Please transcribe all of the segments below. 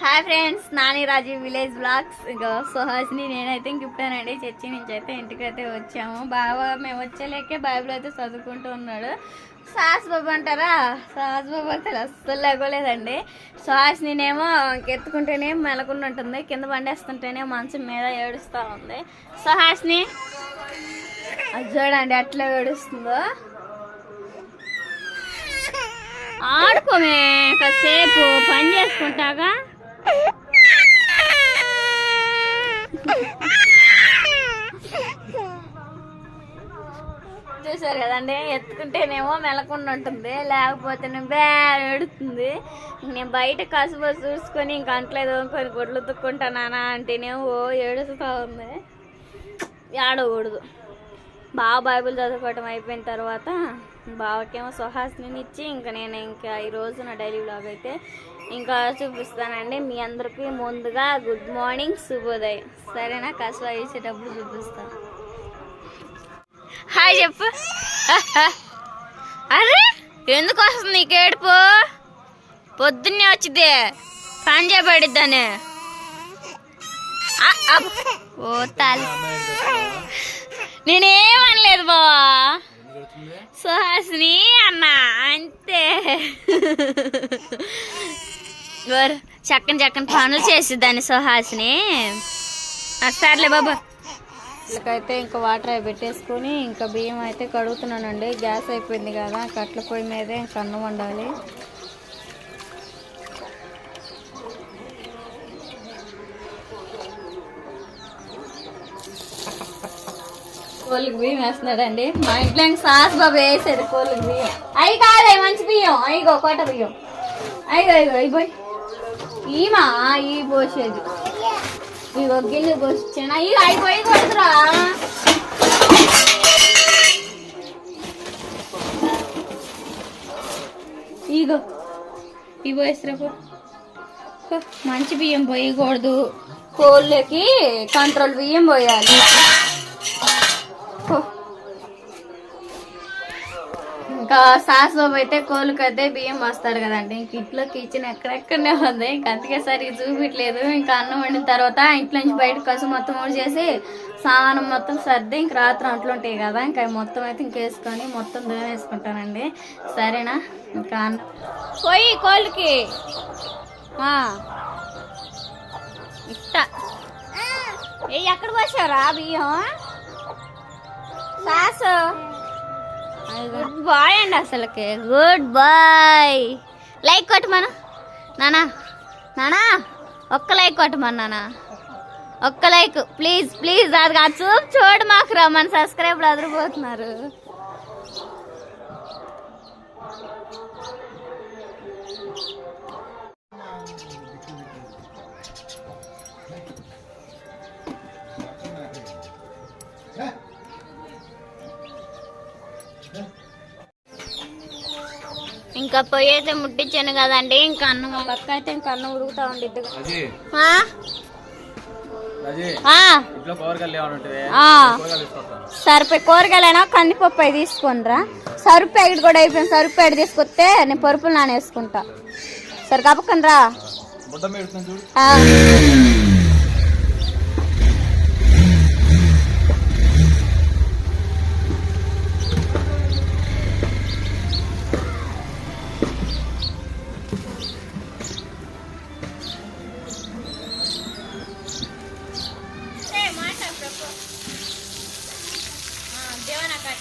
Hi friends Nani Raju village blogs ఇంకా సుహాస్ని నేనైతే ఇంక ఇప్పానండి చర్చి నుంచి అయితే ఇంటికైతే వచ్చాము. బాబా మేము వచ్చేలేకే బైబిల్ అయితే చదువుకుంటూ ఉన్నాడు. సాస్ బాబు అంటారా? సాస్ బాబు అంటే అస్సలు లేకోలేదండి సుహాస్ని నేమో ఎత్తుకుంటేనే మెలకుండా ఉంటుంది కింద పండేస్తుంటేనే మంచం మీద ఏడుస్తూ ఉంది. సుహాస్ని అది చూడండి అట్లా ఏడుస్తుందో. ఆడుకోమే కాసేపు పని చేసుకుంటాగా. చూసారు కదండి ఎత్తుకుంటేనేమో మెలకుండా ఉంటుంది లేకపోతే బే ఎడుతుంది నేను బయట కసుబో చూసుకొని ఇంక అంటలేదు కొన్ని గుడ్లు తుక్కుంటానా అంటేనేమో ఓ ఏడుస్తూ ఉంది. ఏడకూడదు. బాగా బైబిల్ చదువుకోవటం అయిపోయిన తర్వాత బావకేమో సుహాసిని ఇచ్చి ఇంకా నేను ఇంకా ఈ రోజు నా డైలీ బ్లాగ్ అయితే ఇంకా చూపిస్తానండి. మీ అందరికీ ముందుగా గుడ్ మార్నింగ్ శుభోదయం. సరేనా? కసువ వేసేటప్పుడు చూపిస్తాను. హాయ్ చెప్పు. అరే ఎందుకు వస్తుంది నీకు ఏడుపు? పొద్దున్నే వచ్చింది పని చేయబడిద్దానే ఓ తాలి. నేనేమనలేదు బావా. సుహాసిని అన్న అంతే. చక్కని చక్కని పనులు చేసిద్దాన్ని సుహాసిని. సర్లే బాబా. అయితే ఇంకా వాటర్ అవి పెట్టేసుకొని ఇంకా బియ్యం అయితే కడుగుతున్నానండి. గ్యాస్ అయిపోయింది కదా కట్ల పొయ్యి మీదే ఇంకా అన్నం వండాలి. కోళ్ళకి బియ్యం వేస్తున్నాడండి. మా ఇంట్లో ఇంకా సాస్ బాబు వేసేది కోళ్ళకి బియ్యం. అవి కాదే మంచి బియ్యం. అయిగో కోట బియ్యం. అయిగో అయిగో అయిపోయి ఈమా ఈ పోసేది. ఈ గిన్నె పోసిచ్చాను అయ్యి అయిపోయి కొడుతురా. ఇగో ఇవి పోయిస్తురా మంచి బియ్యం పోయకూడదు. కోళ్ళకి కంట్రోల్ బియ్యం పోయాలి. ఇంకా సాస్ బాబు అయితే కోలుకైతే బియ్యం వస్తాడు కదండి. ఇంక ఇంట్లో కిచెన్ ఎక్కడెక్కడనే ఉంది. ఇంక అందుకే సరిగ్గా చూపించలేదు ఇంకా అన్నం వండిన తర్వాత ఇంట్లో నుంచి బయట కసు మొత్తం ఊడి చేసి సామానం మొత్తం సర్ది ఇంక రాత్రి అంట్లు ఉంటాయి కదా. ఇంకా అవి మొత్తం అయితే ఇంకేసుకొని మొత్తం దూరం వేసుకుంటానండి. సరేనా? ఇంకా అన్నం. పోయి కోళ్ళకి ఆ. ఇట్ట. ఏ ఎక్కడ పోసారా బియ్యం? సాసు. గుడ్ బాయ్ అండి అసలుకి. గుడ్ బాయ్ లైక్ కొట్టమను. నానా నానా ఒక్క లైక్ కొట్టమను నానా. ఒక్క లైక్ ప్లీజ్ ప్లీజ్ అది కాదు. చూపు చూడు మాకు రా మన సబ్స్క్రైబర్లు అదిరిపోతున్నారు. ఇంకా పొయ్యి అయితే ముట్టించాను కదండి ఇంకా అన్నం పక్క అయితే ఇంకా అన్నం ఉడుకుతా తీసుకొస్తాను సరిపోయి కూరగాయలైనా కందిపప్పు అవి తీసుకొనిరా సరుపు ప్యాకెట్ కూడా అయిపోయింది. సరుపు ప్యాకెట్ తీసుకొస్తే నేను పరుపులు నానేసుకుంటా. సరే కప్పకండి రా.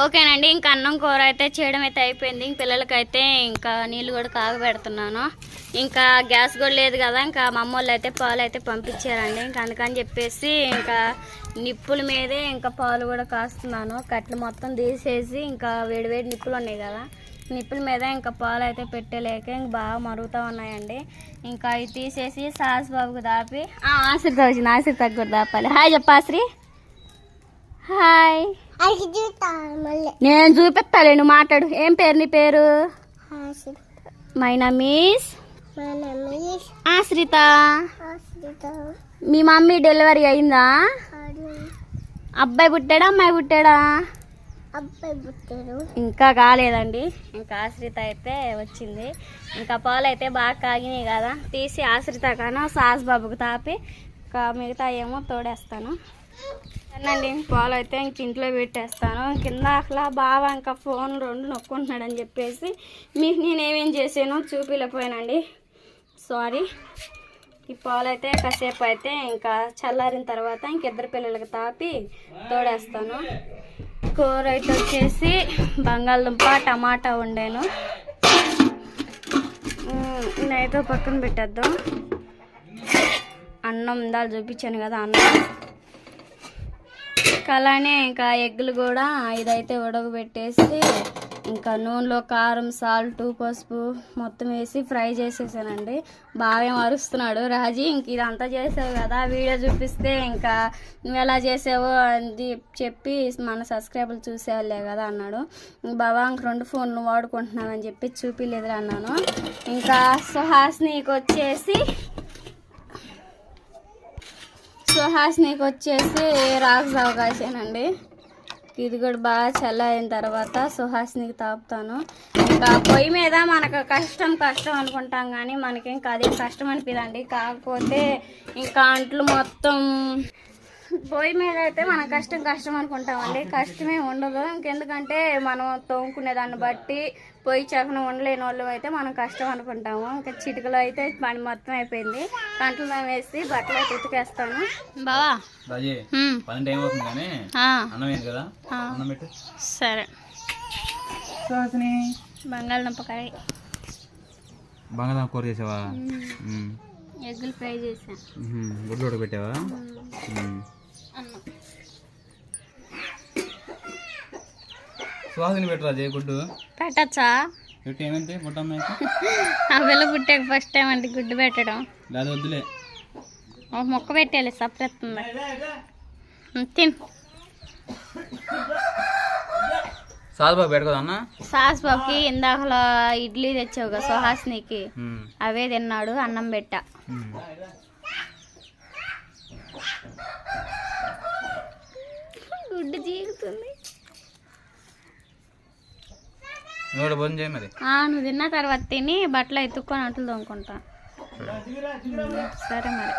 ఓకేనండి ఇంకా అన్నం కూర అయితే చేయడం అయితే అయిపోయింది. ఇంక పిల్లలకైతే ఇంకా నీళ్ళు కూడా కాగబెడుతున్నాను. ఇంకా గ్యాస్ కూడా లేదు కదా ఇంకా మా అమ్మ వాళ్ళు అయితే పాలు అయితే పంపించారండి. ఇంకా అందుకని చెప్పేసి ఇంకా నిప్పుల మీదే ఇంకా పాలు కూడా కాస్తున్నాను. కట్లు మొత్తం తీసేసి ఇంకా వేడివేడి నిప్పులు ఉన్నాయి కదా నిప్పుల మీద ఇంకా పాలు అయితే పెట్టలేక ఇంక బాగా మరుగుతూ ఉన్నాయండి. ఇంకా అవి తీసేసి సాస్ బాబుకు దాపి ఆ, ఆశ్రిత వచ్చింది ఆశ్రిత కూడా దాపాలి హాయ్ చెప్పాశ్రీ హాయ్. నేను చూపిస్తాలే నువ్వు మాట్లాడు. ఏం పేరు నీ పేరు? మై నమీస్ ఆశ్రిత. మీ మమ్మీ డెలివరీ అయిందా? అబ్బాయి పుట్టాడా అమ్మాయి పుట్టాడా? అబ్బాయి పుట్టారు ఇంకా కాలేదండి. ఇంకా ఆశ్రిత అయితే వచ్చింది. ఇంకా పాలు అయితే బాగా కాగినాయి కదా. తీసి ఆశ్రిత కాను సాస్ బాబుకు తాపి ఇంకా మిగతా ఏమో తోడేస్తాను. అండి పాలు అయితే ఇంక ఇంట్లో పెట్టేస్తాను. కింద అసలు బావ ఇంకా ఫోన్ రెండు నొక్కుంటున్నాడు అని చెప్పేసి మీకు నేనేమేం చేశాను చూపిలేకపోయానండి సారీ ఈ పాలు అయితే కాసేపు అయితే ఇంకా చల్లారిన తర్వాత ఇంక ఇద్దరు పిల్లలకి తాపి తోడేస్తాను. కూర అయితే వచ్చేసి బంగాళదుంప టమాటా వండాను. ఉమ్, నైట్ పక్కన పెట్టేద్దాం. అన్నం ఇందాలు చూపించాను కదా అన్నం. అలానే ఇంకా ఎగ్గులు కూడా ఇదైతే ఉడకబెట్టేసి ఇంకా నూనెలో కారం సాల్ట్ పసుపు మొత్తం వేసి ఫ్రై చేసేసానండి. బాగా అరుస్తున్నాడు రాజీ. ఇంక ఇదంతా చేసావు కదా వీడియో చూపిస్తే ఇంకా నువ్వు ఎలా చేసావో అని చెప్పి మన సబ్స్క్రైబర్లు చూసేవాళ్ళే కదా అన్నాడు. బాబా ఇంక రెండు ఫోన్లు వాడుకుంటున్నానని చెప్పి చూపిలేదురా అన్నాను. ఇంకా సుహాస్నికి వచ్చేసి సుహాస్నికి వచ్చేసి రాక్స్ అవకాశనండి ఇది కూడా బాగా చల్లైన తర్వాత సుహాస్నికి తాపుతాను. ఇంకా పొయ్యి మీద మనకు కష్టం కష్టం అనుకుంటాం కానీ మనకి ఇంకా అదే కష్టం అనిపిదండి కాకపోతే ఇంకా అంట్లు మొత్తం పొయ్యి మీద అయితే మనం కష్టం కష్టం అనుకుంటామండి. కష్టమే ఉండదు. ఇంకెందుకంటే మనం తోముకునే దాన్ని బట్టి పొయ్యి చకన ఉండలేని వాళ్ళు అయితే మనం కష్టం అనుకుంటాము. ఇంకా చిటికలో అయితే పని మొత్తం అయిపోయింది. కంట్లో వేసి బట్టలు అయితే ఉతికేస్తాను. బావా? రాజీ పని టైం అవుతుంది కానీ అన్నం ఏంటి కదా? అన్నం పెట్టు. సరే. బంగాళదుంప కర్రీ బంగాళాదుంప కూర చేసావా? ఎగ్గులు ఫ్రై చేసాను గుడ్లు ఉడకబెట్టావా? అన్నం సుహాసిని పెట్టు రాజీ గుడ్డు. పెట్టచ్చా? పెట్టి ఏమైంది? గుడ్డ ఆ పిల్ల పుట్టాక ఫస్ట్ టైం అంటే గుడ్డు పెట్టడం. లేదా వద్దులే. ఒక మొక్క పెట్టాలి సపరేస్తుంది తిన్. సాధుబాబు పెట్టుకోదా అన్న? సాస్ బాబుకి ఇందాకలో ఇడ్లీ తెచ్చావు కదా సుహాసినికి అవే తిన్నాడు అన్నం పెట్ట. భోజనం చేయి మరి. ఆ, నువ్వు తిన్న తర్వాత తిని బట్టలు ఎత్తుక్కొని అట్లు తోముకుంటా. సరే మరి.